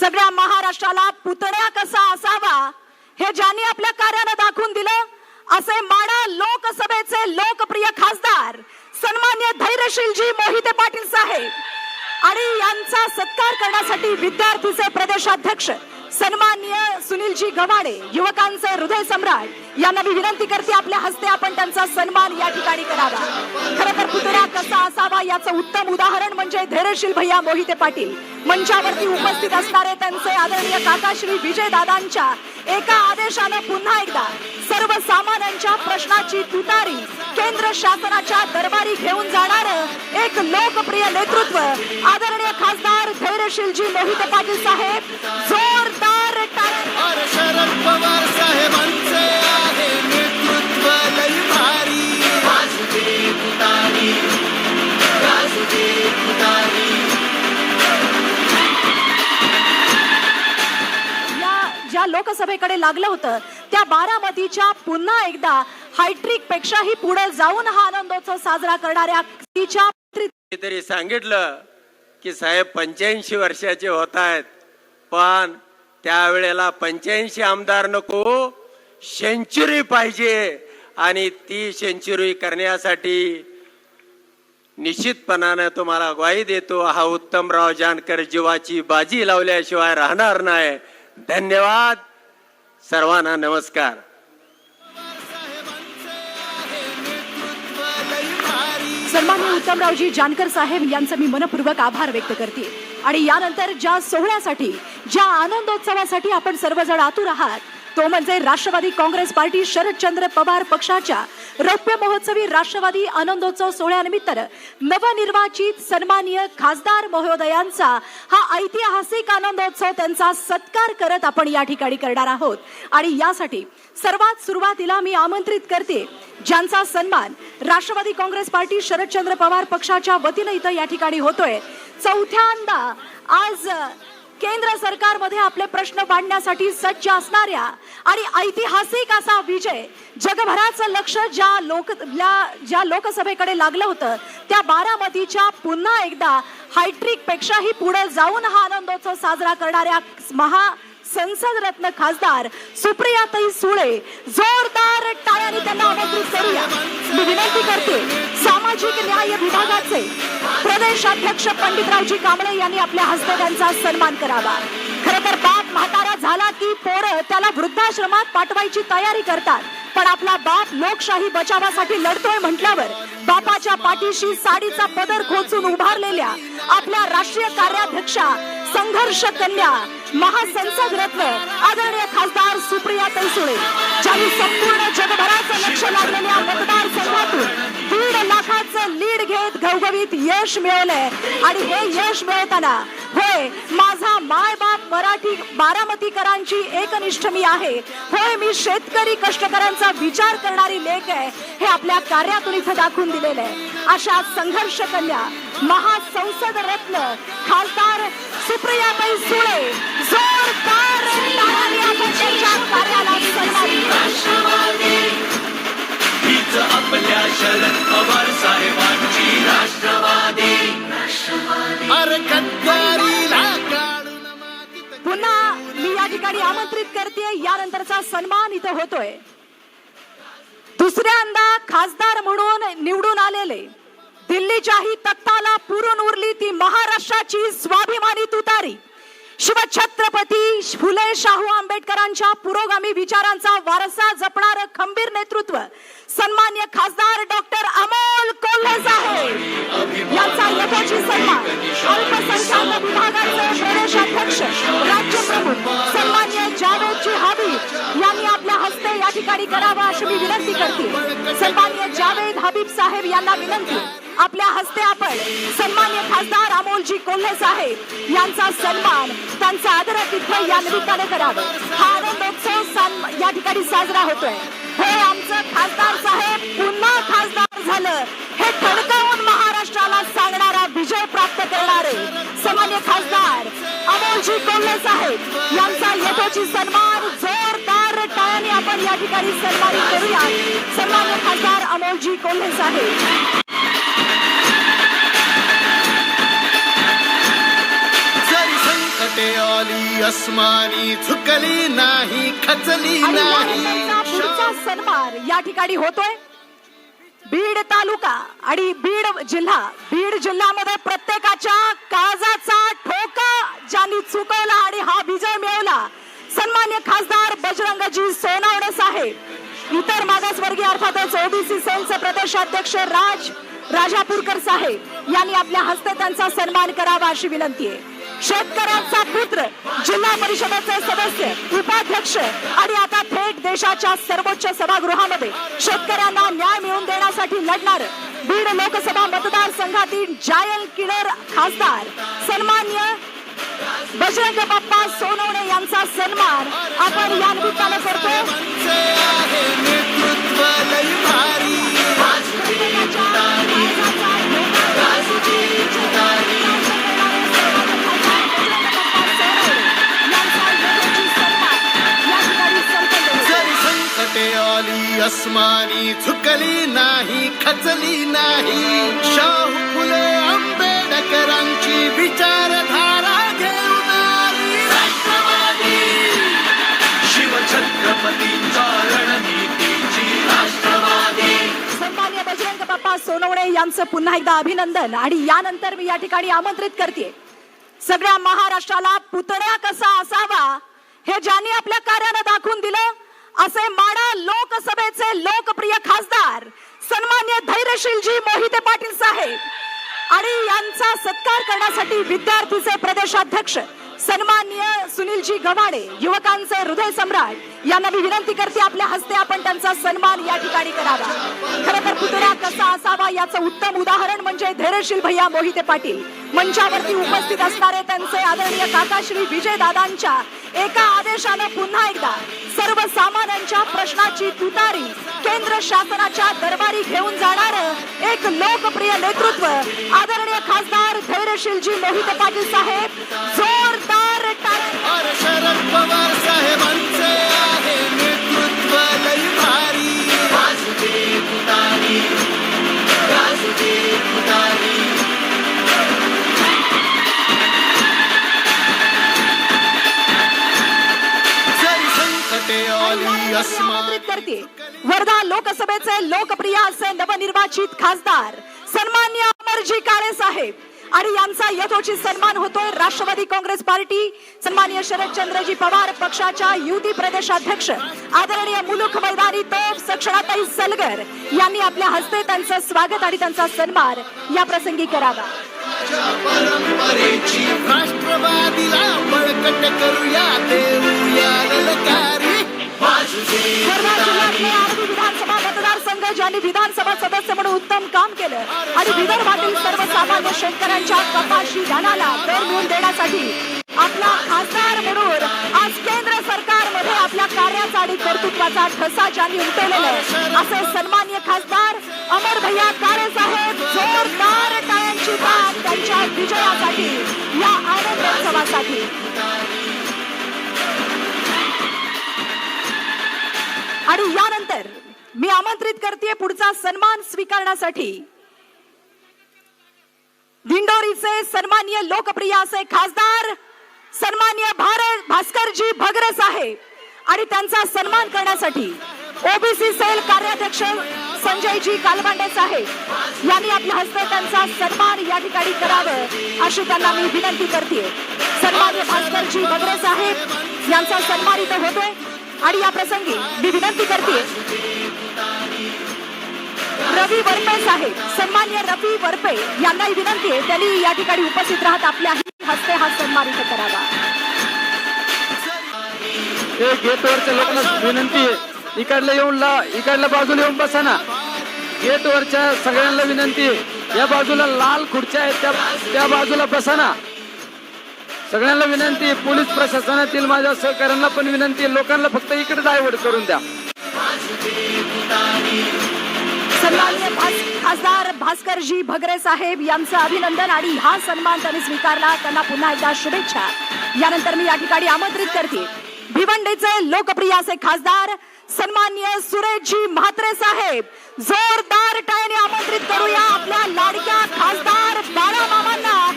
सगळ्या महाराष्ट्राला पुतण्या कसा असावा हे ज्यांनी आपल्या कार्यानं दाखवून दिलं असे माडा लोकसभेचे लोकप्रिय खासदार सन्मान्य धैर्यशीलजी मोहिते पाटील साहेब. आणि यांचा सत्कार करण्यासाठी विद्यार्थीचे प्रदेशाध्यक्ष सन्मान्य सुनीलजी गव्हाणे युवकांचे हृदय सम्राट यांना मी विनंती करते आपल्या हस्ते आपण त्यांचा सन्मान या ठिकाणी करावा. खरं तर पुतळा कसा असावा याचं उत्तम उदाहरण म्हणजे धैर्यशील भैया मोहिते पाटील. मंचावरती उपस्थित असणारे त्यांचे आदरणीय काकाश्री विजय दादांच्या एका आदेशानं पुन्हा एकदा सर्वसामान्यांच्या प्रश्नाची तुतारी केंद्र शासनाच्या दरबारी घेऊन जाणार एक लोकप्रिय नेतृत्व आदरणीय खासदार धैर्यशीलजी मोहिते पाटील साहेब जोरदार लोकसभेकडे लागलं होतं. त्या बारामतीच्या पुन्हा एकदा हायट्रिक पेक्षाही पुढे जाऊन हा आनंदोत्सव साजरा करणाऱ्या तरी सांगितलं की साहेब पंच्याऐंशी वर्षाचे होत आहेत पण त्यावेळेला पंच्याऐंशी आमदार नको सेंचुरी पाहिजे. आणि ती सेंचुरी करण्यासाठी निश्चितपणानं तुम्हाला ग्वाही देतो हा उत्तमराव जानकर जीवाची बाजी लावल्याशिवाय राहणार नाही. धन्यवाद. सर्वांना नमस्कार. सन्मान्य उत्तमरावजी जानकर साहेब यांचं मी मनपूर्वक आभार व्यक्त करते. आणि यानंतर ज्या सोहळ्यासाठी ज्या आनंदोत्सवासाठी आपण सर्वजण आतुर आहात तो म्हणजे राष्ट्रवादी काँग्रेस पार्टी शरदचंद्र पवार पक्षाच्या रौप्य महोत्सवी राष्ट्रवादी आनंदोत्सव सोहळ्यानिमित्त नवनिर्वाचित सन्माननीय खासदार महोदयांचा हा ऐतिहासिक आनंदोत्सव त्यांचा सत्कार करत आपण या ठिकाणी करणार आहोत. आणि यासाठी सर्वात सुरुवातीला मी आमंत्रित करते ज्यांचा सन्मान राष्ट्रवादी काँग्रेस पार्टी शरदचंद्र पवार पक्षाच्या वतीनं इथं या ठिकाणी होतोय. चौथ्यांदा आज केंद्र सरकारमध्ये आपले प्रश्न मांडण्यासाठी सज्ज असणाऱ्या आणि ऐतिहासिक असा विजय जगभराचं लक्ष ज्या लोक ज्या- ज्या लोकसभेकडे लागलं होतं त्या बारामतीच्या पुन्हा एकदा हायट्रिकपेक्षाही पुढे जाऊन हा आनंदोत्सव साजरा करणाऱ्या महा संसद रत्न खासदार सुप्रियाताई सुळे जोरदार टाळ्याने त्यांना आमंत्रित करूया. मी विनंती करते सामाजिक न्याय विभागाचे प्रदेशाध्यक्ष पंडितरावजी कांबळे यांनी आपल्या हस्ते त्यांचा सन्मान करावा. खरं तर बाप म्हातारा झाला की पोरं त्याला वृद्धाश्रमात पाठवायची तयारी करतात. पण आपला बाप लोकशाही बचावासाठी लढतोय म्हटल्यावर बापाच्या पाठीशी साडीचा पदर खोचून उभारलेल्या आपल्या राष्ट्रीय कार्याध्यक्षा संघर्ष कन्या महासंसद रत्न आदरणीय खासदार सुप्रिया तैसुळे ज्यांनी संपूर्ण जगभराचं लक्ष लागलेल्या मतदार घवघवीत घवघवीत यश मिळवलंय. आणि हे यश मिळवताना होय माझा माय बाप मराठी बारामतीकरांची एकनिष्ठ मी आहे. होय मी शेतकरी कष्टकऱ्यांचा विचार करणारी लेख आहे. हे आपल्या कार्यातून इथं दाखवून दिलेलं आहे. अशा संघर्ष कन्या महासंसद रत्न खासदार सुप्रियाबाई सुळे जोरदार कार्याला आपल्या शरद पवार पुन्हा मी या ठिकाणी आमंत्रित करते. यानंतरचा सन्मान इथं होतोय. दुसऱ्यांदा खासदार म्हणून निवडून आलेले दिल्लीच्याही तख्ताला पुरून उरली ती महाराष्ट्राची स्वाभिमानी तुतारी. शिवछत्रपती फुले शाहू आंबेडकरांच्या पुरोगामी विचारांचा वारसा जपणार खंबीर नेतृत्व सन्मान्य खासदार डॉक्टर अमोल कोल्हे साहेब. यांचा यथोचित सन्मान अल्पसंख्याक विभागाचे प्रदेशाध्यक्ष राज्यप्रमुख सन्मान्य जावेद हस्ते करावा अशी मी विनंती करते. सन्मान्य जावेद हबीब साहेब यांना विनंती. आपल्या हस्ते आपण सन्मान्य खासदार अमोलजी कोल्हे साहेब यांचा सन्मान त्यांचा आदर आदरातिथ्य या निमित्ताने करावा. हा आनंदोत्सव या ठिकाणी साजरा होतोय. हे आमचं खासदार साहेब पुन्हा खासदार झालं. हे ठणकावून महाराष्ट्राला सांगणारा विजय प्राप्त करणारे सन्मान्य खासदार अमोलजी कोल्हे साहेब यांचा यथोचित सन्मान जोरदार टाळ्याने आपण या ठिकाणी सन्मानित करूया. सन्मान्य खासदार अमोलजी कोल्हे साहेब. आली अस्मानी झुकली नाही खचली नाही. पुढचा सन्मान या ठिकाणी होतोय. बीड तालुका आणि बीड जिल्हा. बीड जिल्ह्यामध्ये प्रत्येकाच्या काळजाचा ठोका ज्यांनी चुकवला आणि हा विजय मिळवला सन्मान्य खासदार बजरंगजी सोनावणे साहेब. इतर मागासवर्गीय अर्थातच ओबीसी सेलचे प्रदेशाध्यक्ष राज राजापूरकर साहेब यांनी आपल्या हस्ते त्यांचा सन्मान करावा अशी विनंती आहे. शेतकऱ्यांचा पुत्र जिल्हा परिषदेचे सदस्य उपाध्यक्ष आणि आता थेट देशाच्या सर्वोच्च सभागृहामध्ये शेतकऱ्यांना न्याय मिळवून देण्यासाठी लढणार बीड लोकसभा मतदारसंघातील जायल किलर खासदार. सन्मान्य बजरंग बाप्पा सोनवणे यांचा सन्मान. आपण या निमित्तानं करतो. साहेबांचे अस्मानी झुकली नाही खचली नाही. शाहू फुले आंबेडकरांची विचारधारा यांचं पुन्हा एकदा अभिनंदन. आणि यानंतर मी या ठिकाणी आमंत्रित करते. सगळ्या महाराष्ट्राला पुतण्या कसा असावा हे ज्यांनी आपल्या कार्यानं दाखवून दिलं असे माडा लोकसभेचे लोकप्रिय खासदार सन्मान्य धैर्यशीलजी मोहिते पाटील साहेब. आणि यांचा सत्कार करण्यासाठी विद्यार्थीचे प्रदेशाध्यक्ष सन्मान्य सुनीलजी गव्हाणे युवकांचे हृदय सम्राट यांना मी विनंती करते आपल्या हस्ते आपण त्यांचा सन्मान या ठिकाणी करावा. खरं तर पुतळा कसा असावा याचं उत्तम उदाहरण म्हणजे धैर्यशील भैया मोहिते पाटील. मंचावरती उपस्थित असणारे त्यांचे आदरणीय काका श्री विजय दादांच्या एका आदेशानं पुन्हा एकदा सर्वसामान्यांच्या प्रश्नाची तुतारी केंद्र शासनाच्या दरबारी घेऊन जाणार एक लोकप्रिय नेतृत्व आदरणीय खासदार धैर्यशीलजी मोहिते पाटील साहेब जो करते वर्धा लोकसभेचे लोकप्रिय असे नवनिर्वाचित खासदार सन्मान्य अमरजी काळे साहेब. आणि यांचा यथोचित सन्मान होतोय राष्ट्रवादी काँग्रेस पार्टी. सन्मान्य शरदचंद्रजी पवार पक्षाच्या युती प्रदेशाध्यक्ष. आदरणीय मुलुक मैदानी तोफ सक्षणाताई सलगर यांनी आपल्या हस्ते त्यांचं स्वागत आणि त्यांचा सन्मान या प्रसंगी करावा. राष्ट्रवादीला बळकट करूया देऊया ललकारी. वासुदेव वर्धा जिल्ह्यातले आरवी विधानसभा मतदारसंघ ज्यांनी विधानसभा सदस्य म्हणून उत्तम काम केलं आणि विदर्भातील सर्वसामान्य शेतकऱ्यांच्या कपाशी धनाला दर मिळून देण्यासाठी आपला खासदार म्हणून आज केंद्र सरकारमध्ये आपल्या कार्याचा आणि कर्तृत्वाचा ठसा ज्यांनी उमटवलेला आहे, असे सन्मान्य खासदार अमर भैया कारे साहेब जोरदार टाळ्यांची दाद त्यांच्या विजयासाठी या आनंदोत्सवासाठी. आणि यानंतर मी आमंत्रित करते पुढचा सन्मान स्वीकारण्यासाठी. दिंडोरीचे सन्मान्य लोकप्रिय असे खासदार सन्मान्य भारत भास्करजी भगरे साहेब आणि त्यांचा सन्मान करण्यासाठी ओबीसी सेल कार्याध्यक्ष संजयजी कालबांडे साहेब यांनी आपल्या हस्ते त्यांचा सन्मान या ठिकाणी करावं अशी त्यांना मी विनंती करते सन्मान्य भास्करजी भगरे साहेब यांचा सन्मान इथं होतोय. आणि या प्रसंगी मी विनंती करते रवी वरपे साहेब सन्मान्य रवी वरपे यांनाही विनंती आहे. त्यांनी या ठिकाणी उपस्थित राहत आपल्या हस्ते हा सन्मान इथे करावा. हे गेटवरच्या लोकांना विनंती आहे. इकडला येऊन ला इकडल्या बाजूला येऊन बसा ना. गेटवरच्या सगळ्यांना विनंती आहे. या बाजूला लाल खुर्च्या आहेत त्या त्या बाजूला बसा ना. सगळ्यांना विनंती पोलीस प्रशासनातील माझ्या सहकाऱ्यांना पण विनंती लोकांना फक्त इकडे डायव्हर्ट करून द्या. सन्मान्य भास- खासदार भास्करजी भगरे साहेब यांचं अभिनंदन आणि हा सन्मान त्यांनी स्वीकारला. त्यांना पुन्हा एकदा शुभेच्छा. यानंतर मी या ठिकाणी आमंत्रित करते. भिवंडीचे लोकप्रिय असे खासदार सन्मान्य सुरेशजी म्हात्रे साहेब. जोरदार टाळ्याने आमंत्रित करूया आपल्या लाडक्या खासदार बाळा मामांना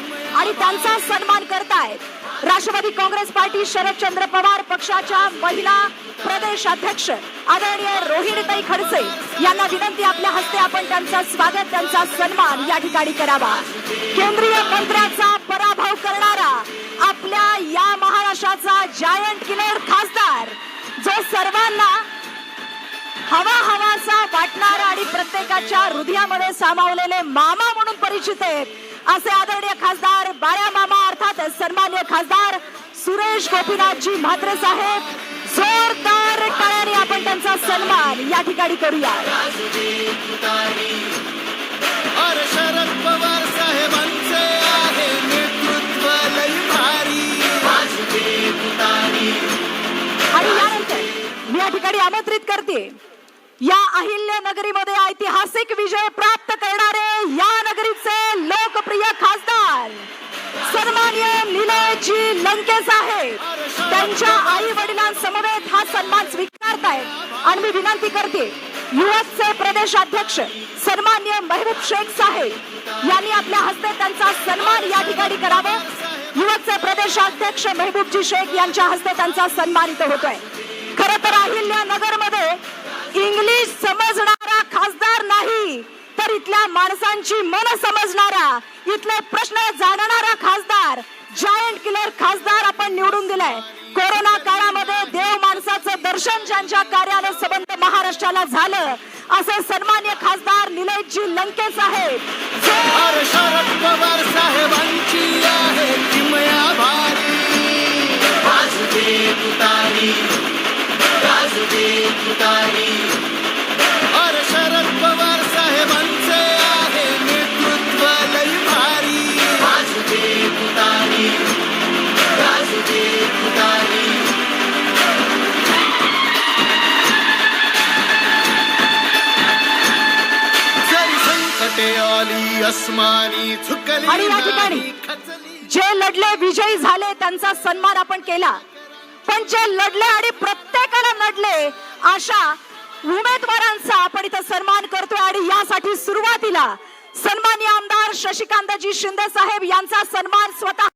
आणि त्यांचा सन्मान करतायत. राष्ट्रवादी काँग्रेस पार्टी शरदचंद्र पवार पक्षाच्या महिला प्रदेश अध्यक्ष आदरणीय रोहिणीताई खडसे यांना विनंती आपल्या हस्ते आपण त्यांचा स्वागत त्यांचा सन्मान या ठिकाणी करावा. केंद्रीय मंत्र्याचा पराभव करणारा आपल्या या महाराष्ट्राचा जायंट किलर खासदार जो सर्वांना हवा हवासा वाटणारा आणि प्रत्येकाच्या हृदयामध्ये सामावलेले मामा म्हणून परिचित आहेत असे आदरणीय खासदार बाळ्या मामा अर्थात सन्मान्य खासदार सुरेश गोपीनाथजी म्हात्रे साहेब जोरदार टाळ्याने आपण त्यांचा सन्मान या ठिकाणी करूया. अरे शरद पवार साहेबांचे आहे नेतृत्व लई भारी. आणि यानंतर मी या ठिकाणी आमंत्रित करते या अहिल्या नगरीमध्ये ऐतिहासिक विजय प्राप्त करणारे या नगरीचे सन्मान्य निलयजी लंकेश आहे त्यांच्या आई वडिलांसमवेत हा सन्मान स्वीकारतायत. आणि मी विनंती करते युएसचे प्रदेश अध्यक्ष सन्मान्य महबूब शेख साहेब यांनी आपल्या हस्ते त्यांचा सन्मान या ठिकाणी करावा. युएसचे प्रदेशाध्यक्ष महबूबजी शेख यांच्या हस्ते त्यांचा सन्मान इथं होतोय. खर तर अहिल्या इथल्या माणसांची मन समजणारा इथले प्रश्न जाणणारा खासदार जायंट किलर खासदार आपण निवडून दिलाय. कोरोना काळामध्ये देव माणसाचं दर्शन ज्यांच्या कार्यालय संबंध महाराष्ट्राला झालं असं सन्मान्य खासदार निलेशजी लंकेश आहेत साहेबांची अस्मानी झुकली आणि या ठिकाणी जे लढले विजयी झाले त्यांचा सन्मान आपण केला. पण जे लढले आणि प्रत्येकाला लढले अशा उमेदवारांचा आपण इथं सन्मान करतोय आणि यासाठी सुरुवातीला सन्मान्य आमदार शशिकांतजी शिंदे साहेब यांचा सन्मान स्वतः